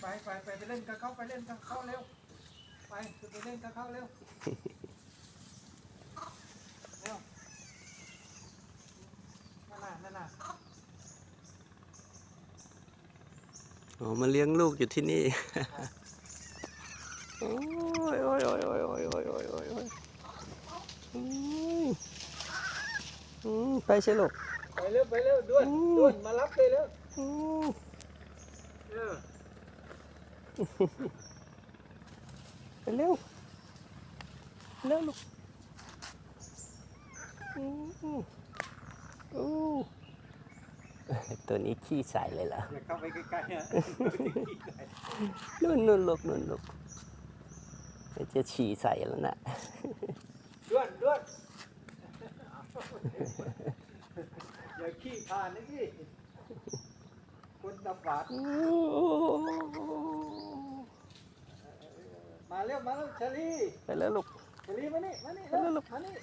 ไปไปไปไปเล่นกับเขาไปเล่นกับเขาเร็ว ไปไปเล่นกับเขาเร็ว เร็ว นั่นน่ะนั่นน่ะอ๋อมาเลี้ยงลูกอยู่ที่นี่ โอ้ยโอ้ยโอ้ยโอ้ยโอ้ยโอ้ยโอ้ยโอ้ยโอ้ยอืมอืมไปใช่ลูกไปเร็วไปเร็วด่วนอืมด่วนมารับเลยเร็ว อืมเออ ไปเร็ว เร็วลูกอืมอืมอู้ตัวนี้ขี้ใสเลยเหรออย่าเข้าไปใกล้ๆนะนู่นนู่นลูกนู่นลูกมันจะฉี่ใส่แล้วนะด่วนด่วนอย่าขี้ผ่านนะพี่คนตาฝาด มาเร็วมาเร็วเชอรี่ไปแล้วลูกเชอรี่มานี่มานี่ไปแล้วลูกมานี่